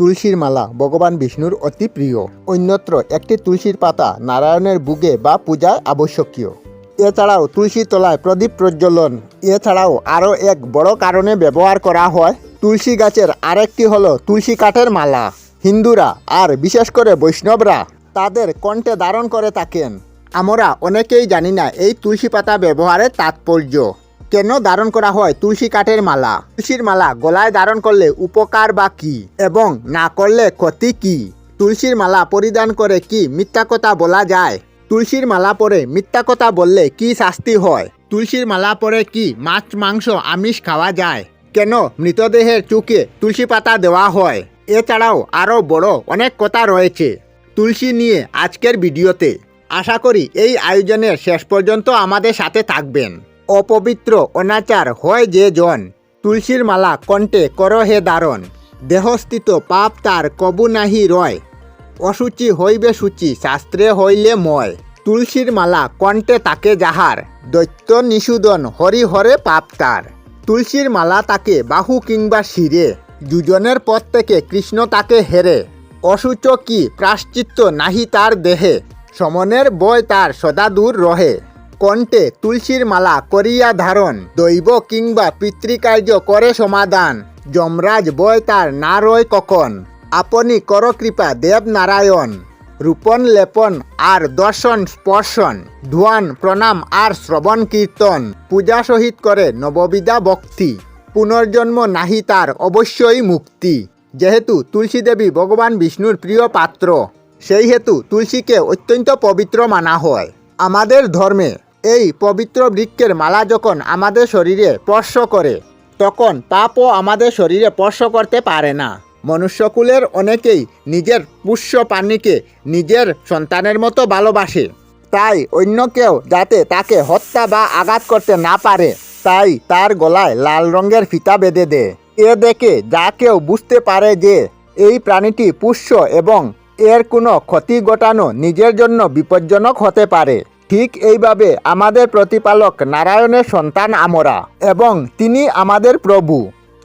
তুলসীর মালা ভগবান বিষ্ণুর অতি প্রিয় অন্যত্র, একটি তুলসীর পাতা নারায়ণের বুগে বা পূজায় আবশ্যকীয় এছাড়াও তুলসী তলায় প্রদীপ প্রজ্বলন। এছাড়াও আরও এক বড় কারণে ব্যবহার করা হয়, তুলসী গাছের আরেকটি হলো তুলসী কাঠের মালা। হিন্দুরা, আর বিশেষ করে বৈষ্ণবরা, তাদের কণ্ঠে ধারণ করে থাকেন। আমরা অনেকেই জানি না এই তুলসী পাতা ব্যবহারের তাৎপর্য। কেন ধারণ করা হয়? তুলসী কাঠের মালা। তুলসীর মালা গলায় ধারণ করলে উপকার বা কি? এবং না করলে ক্ষতি কি? তুলসীর মালা পরিধান করে কি মিথ্যা কথা বলা যায়? তুলসীর মালা পরে মিথ্যা কথা বললে কি শাস্তি হয়? তুলসীর মালা পরে কি মাছ, মাংস, আমিষ খাওয়া যায়? কেন মৃতদেহের চুকে তুলসী পাতা দেওয়া হয়? এছাড়াও আরও বড় অনেক কথা রয়েছে। তুলসী নিয়ে আজকের ভিডিওতে। আশা করি এই আয়োজনের শেষ পর্যন্ত আমাদের সাথে থাকবেন। অপবিত্র, অনাচার হয় যে জন। তুলসীর মালা কণ্ঠে কর হে দারণ দেহস্থিত পাপ তার কবু নাহি রয় অসুচি হইবে সূচি শাস্ত্রে হইলে ময়। তুলসীর মালা কণ্ঠে তাকে যাহার দৈত্য নিষুদন হরি হরে পাপ তার তুলসীর মালা তাকে বাহু কিংবা শিরে দুজনের পথ থেকে কৃষ্ণ তাকে হেরে অসুচ কি প্রাশ্চিত্য নাহি তার দেহে। সমনের বয় তার সদা দূর রহে কণ্ঠে তুলসীর মালা করিয়া ধারণ দৈব কিংবা পিতৃকার্য করে সমাধান। যমরাজ বয় তার না রয় কখন, আপনি কর কৃপা দেব নারায়ণ রূপন লেপন আর দর্শন স্পর্শন ধোয়ান প্রণাম আর শ্রবণ কীর্তন পূজা সহিত করে নববিদা ভক্তি। পুনর্জন্ম নাহি তার অবশ্যই মুক্তি। যেহেতু তুলসী দেবী ভগবান বিষ্ণুর প্রিয় পাত্র সেই হেতু তুলসীকে অত্যন্ত পবিত্র মানা হয়। আমাদের ধর্মে এই পবিত্র বৃক্ষের মালা যখন আমাদের শরীরে স্পর্শ করে, তখন পাপও আমাদের শরীরে স্পর্শ করতে পারে না। মনুষ্যকুলের অনেকেই নিজের পুষ্য প্রাণীকে নিজের সন্তানের মতো ভালোবাসে। তাই অন্য কেউ যাতে তাকে হত্যা বা আঘাত করতে না পারে, তাই তার গলায় লাল রঙের ফিতা বেঁধে দেয় এ দেখে যা কেউ বুঝতে পারে যে, এই প্রাণীটি পুষ্য এবং এর কোনো ক্ষতি ঘটানো নিজের জন্য বিপজ্জনক হতে পারে। ঠিক এইভাবে আমাদের প্রতিপালক নারায়ণের সন্তান আমরা এবং তিনি আমাদের প্রভু।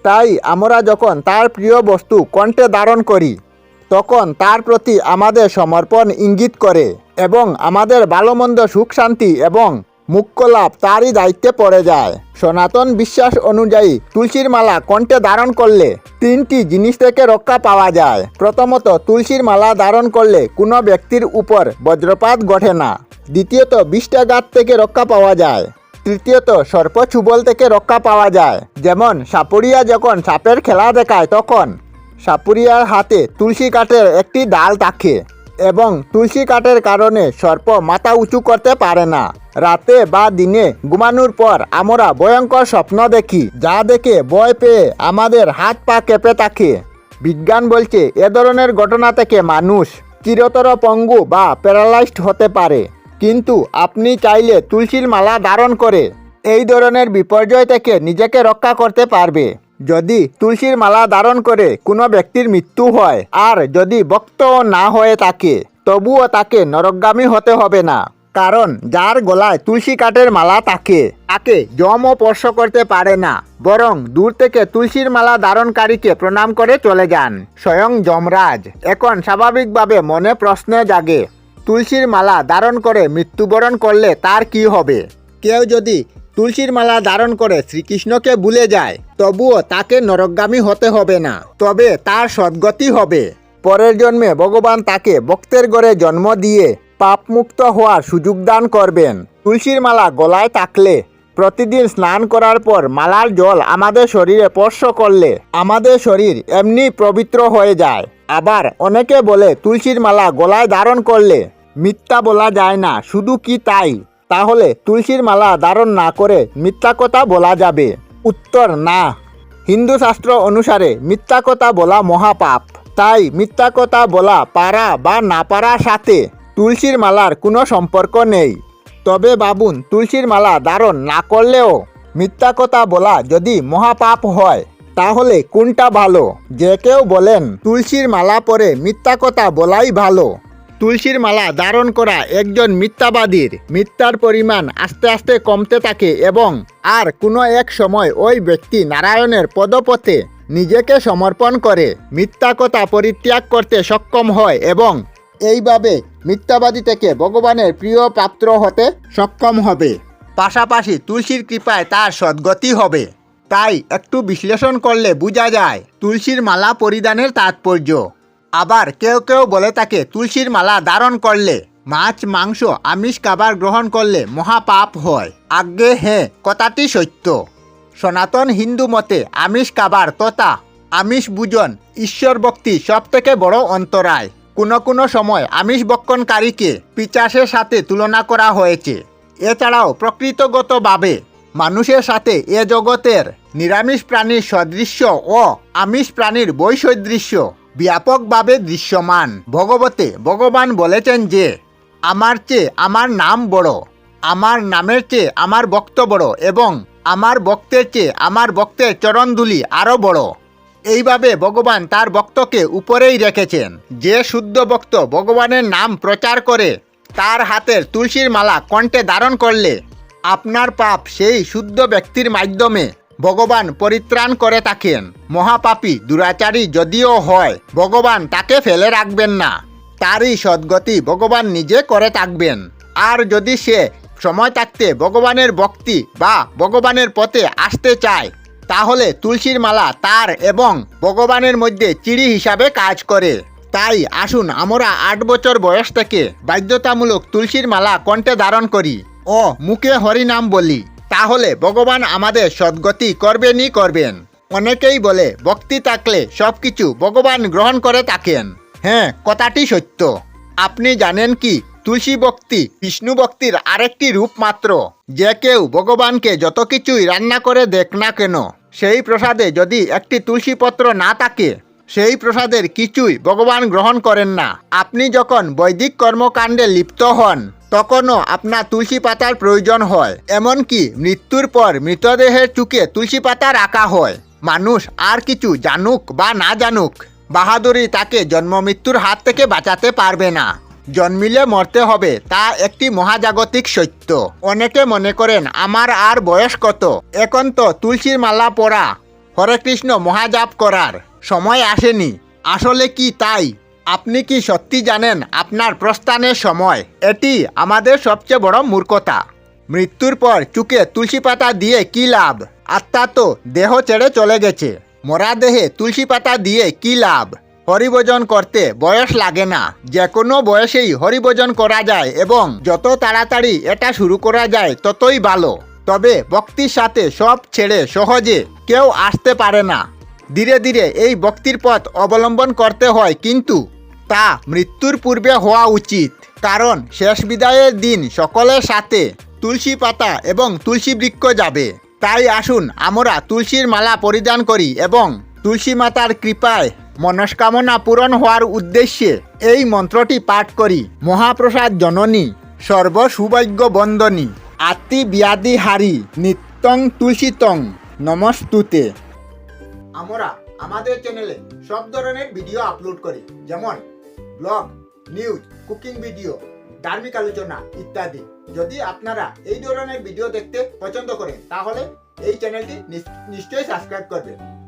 তাই আমরা যখন তার প্রিয় বস্তু কণ্ঠে ধারণ করি, তখন তার প্রতি আমাদের সমর্পণ ইঙ্গিত করে এবং আমাদের ভালো মন্দ সুখ শান্তি এবং মুখ্য তারই দায়িত্বে পড়ে যায়। সনাতন বিশ্বাস অনুযায়ী তুলসীর মালা কণ্ঠে ধারণ করলে তিনটি জিনিস থেকে রক্ষা পাওয়া যায়। প্রথমত, তুলসীর মালা ধারণ করলে কোনো ব্যক্তির উপর বজ্রপাত ঘটে না। দ্বিতীয়ত বিষটাঘাত থেকে রক্ষা পাওয়া যায়। তৃতীয়ত সর্প ছুবল থেকে রক্ষা পাওয়া যায়। যেমন, সাপুরিয়া যখন সাপের খেলা দেখায়, তখন সাপুরিয়ার হাতে তুলসী কাঠের একটি ডাল থাকে এবং তুলসী কাঠের কারণে সর্প মাথা উঁচু করতে পারে না। রাতে বা দিনে ঘুমানোর পর আমরা ভয়ঙ্কর স্বপ্ন দেখি, যা দেখে ভয় পেয়ে আমাদের হাত পা কেঁপে থাকে। বিজ্ঞান বলছে, এ ধরনের ঘটনা থেকে মানুষ চিরতর পঙ্গু বা প্যারালাইজড হতে পারে। কিন্তু আপনি চাইলে তুলসীর মালা ধারণ করে এই ধরনের বিপর্যয় থেকে নিজেকে রক্ষা করতে পারবে। যদি তুলসীর মালা ধারণ করে কোনো ব্যক্তির মৃত্যু হয়, আর যদি বক্ত না হয়ে থাকে, তবুও তাকে নরকগামী হতে হবে না। কারণ যার গলায় তুলসী কাঠের মালা থাকে, তাকে জমও স্পর্শ করতে পারে না, বরং দূর থেকে তুলসীর মালা ধারণকারীকে প্রণাম করে চলে যান। স্বয়ং যমরাজ। এখন স্বাভাবিকভাবে মনে প্রশ্ন জাগে, তুলসীর মালা ধারণ করে মৃত্যুবরণ করলে তার কি হবে? কেউ যদি তুলসীর মালা ধারণ করে শ্রীকৃষ্ণকে ভুলে যায়, তবুও তাকে নরকগামী হতে হবে না, তবে তার সদ্গতি হবে। পরের জন্মে ভগবান তাকে ভক্তের ঘরে জন্ম দিয়ে পাপমুক্ত হওয়ার সুযোগ দান করবেন। তুলসীর মালা গলায় থাকলে, প্রতিদিন স্নান করার পর মালার জল আমাদের শরীরে স্পর্শ করলে, আমাদের শরীর এমনি পবিত্র হয়ে যায়। আবার অনেকে বলে, তুলসীর মালা গলায় ধারণ করলে মিথ্যা বলা যায় না, শুধু কি তাই? তাহলে তুলসীর মালা ধারণ না করে মিথ্যা কথা বলা যাবে। উত্তর, না। হিন্দু শাস্ত্র অনুসারে মিথ্যা কথা বলা মহাপাপ। তাই মিথ্যা কথা বলা পারা বা না পারার সাথে তুলসীর মালার কোনো সম্পর্ক নেই। তবে বাবুন, তুলসীর মালা ধারণ না করলেও মিথ্যা কথা বলা যদি মহাপাপ হয়, তাহলে কোনটা ভালো? যে কেউ বলেন, তুলসীর মালা পরে মিথ্যা কথা বলাই ভালো। তুলসীর মালা ধারণ করা একজন মিথ্যাবাদীর। মিথ্যার পরিমাণ আস্তে আস্তে কমতে থাকে এবং আর কোনো এক সময় ওই ব্যক্তি নারায়ণের পদপথে নিজেকে সমর্পণ করে, মিথ্যা কথা পরিত্যাগ করতে সক্ষম হয় এবং এইভাবে মিথ্যাবাদী থেকে ভগবানের প্রিয় পাত্র হতে সক্ষম হবে। পাশাপাশি তুলসীর কৃপায় তার সদ্গতি হবে। তাই একটু বিশ্লেষণ করলে বোঝা যায়, তুলসীর মালা পরিধানের তাৎপর্য। আবার কেউ কেউ বলে থাকে, তুলসীর মালা ধারণ করলে মাছ, মাংস, আমিষ খাবার গ্রহণ করলে মহাপাপ হয়। আজ্ঞে হ্যাঁ কথাটি সত্য। সনাতন হিন্দু মতে আমিষ খাবার তথা আমিষ ভোজন ঈশ্বর ভক্তি সব থেকে বড় অন্তরায়। কোনো কোনো সময় আমিষ বক্ষণকারীকে পিচাসের সাথে তুলনা করা হয়েছে। এছাড়াও প্রকৃতগতভাবে মানুষের সাথে এ জগতের নিরামিষ প্রাণীর সদৃশ্য ও আমিষ প্রাণীর বৈসদৃশ্য ব্যাপকভাবে দৃশ্যমান। ভগবতে ভগবান বলেছেন যে, আমার চেয়ে আমার নাম বড়, আমার নামের চেয়ে আমার বক্ত বড় এবং আমার বক্তের চেয়ে আমার বক্তের চরণধুলি আরও বড়। এইভাবে ভগবান তার ভক্তকে উপরেই রেখেছেন। যে শুদ্ধ ভক্ত ভগবানের নাম প্রচার করে, তার হাতের তুলসীর মালা কণ্ঠে ধারণ করলে, আপনার পাপ সেই শুদ্ধ ব্যক্তির মাধ্যমে ভগবান পরিত্রাণ করে থাকেন। মহাপাপী দুরাচারী যদিও হয়, ভগবান তাকে ফেলে রাখবেন না। তারই সদ্গতি ভগবান নিজে করে থাকবেন। আর যদি সে সময় থাকতে ভগবানের ভক্তি বা ভগবানের পথে আসতে চায় তাহলে তুলসীর মালা তার এবং ভগবানের মধ্যে চিড়ি হিসাবে কাজ করে। তাই আসুন আমরা আট বছর বয়স থেকে বাধ্যতামূলক তুলসীর মালা কণ্ঠে ধারণ করি। ও মুখে হরিনাম বলি, তাহলে ভগবান আমাদের সদ্গতি করবেনই করবেন। অনেকেই বলে, ভক্তি থাকলে সব কিছু ভগবান গ্রহণ করে থাকেন। হ্যাঁ কথাটি সত্য। আপনি জানেন কি, তুলসী ভক্তি বিষ্ণু ভক্তির আরেকটি রূপ মাত্র। যে কেউ ভগবানকে যত কিছুই রান্না করে দেখ না কেন সেই প্রসাদে যদি একটি তুলসী পত্র না থাকে, সেই প্রসাদের কিছুই ভগবান গ্রহণ করেন না। আপনি যখন বৈদিক কর্মকাণ্ডে লিপ্ত হন, তখনও আপনার তুলসী পাতার প্রয়োজন হয়। এমনকি মৃত্যুর পর মৃতদেহের চুকে তুলসী পাতা রাখা হয়। মানুষ আর কিছু জানুক বা না জানুক বাহাদুরি তাকে জন্ম মৃত্যুর হাত থেকে বাঁচাতে পারবে না। জন্মিলে মরতে হবে, তা একটি মহাজাগতিক সত্য। অনেকে মনে করেন, আমার আর বয়স কত? এখন তো তুলসীর মালা পরা। হরে কৃষ্ণ, মহাজাপ করার। সময় আসেনি। আসলে কি তাই? আপনি কি সত্যি জানেন আপনার প্রস্থানের সময়? এটি আমাদের সবচেয়ে বড় মূর্খতা। মৃত্যুর পর চুকে তুলসী পাতা দিয়ে কি লাভ? আত্মা তো দেহ ছেড়ে চলে গেছে। মরা দেহে তুলসী পাতা দিয়ে কি লাভ? হরিভোজন করতে বয়স লাগে না। যে কোনো বয়সেই হরিভোজন করা যায় এবং যত তাড়াতাড়ি এটা শুরু করা যায় ততই ভালো। তবে ভক্তির সাথে সব ছেড়ে সহজে কেউ আসতে পারে না। ধীরে ধীরে এই ভক্তির পথ অবলম্বন করতে হয় কিন্তু তা মৃত্যুর পূর্বে হওয়া উচিত। কারণ শেষ বিদায়ের দিন সকলের সাথে তুলসী পাতা এবং তুলসী বৃক্ষ যাবে। তাই আসুন আমরা তুলসীর মালা পরিধান করি এবং তুলসী মাতার কৃপায় মনস্কামনা পূরণ হওয়ার উদ্দেশ্যে এই মন্ত্রটি পাঠ করি। মহাপ্রসাদ জননী সর্ব সৌভাগ্য বন্দনী আত্মি বিয়াদি হারি, নিত্যং তুলসিতং, নমস্তুতে। আমরা আমাদের চ্যানেলে সব ধরনের ভিডিও আপলোড করি, যেমন ব্লগ নিউজ কুকিং ভিডিও ধার্মিক আলোচনা ইত্যাদি। যদি আপনারা এই ধরনের ভিডিও দেখতে পছন্দ করেন, তাহলে এই চ্যানেলটি নিশ্চয়ই সাবস্ক্রাইব করবেন।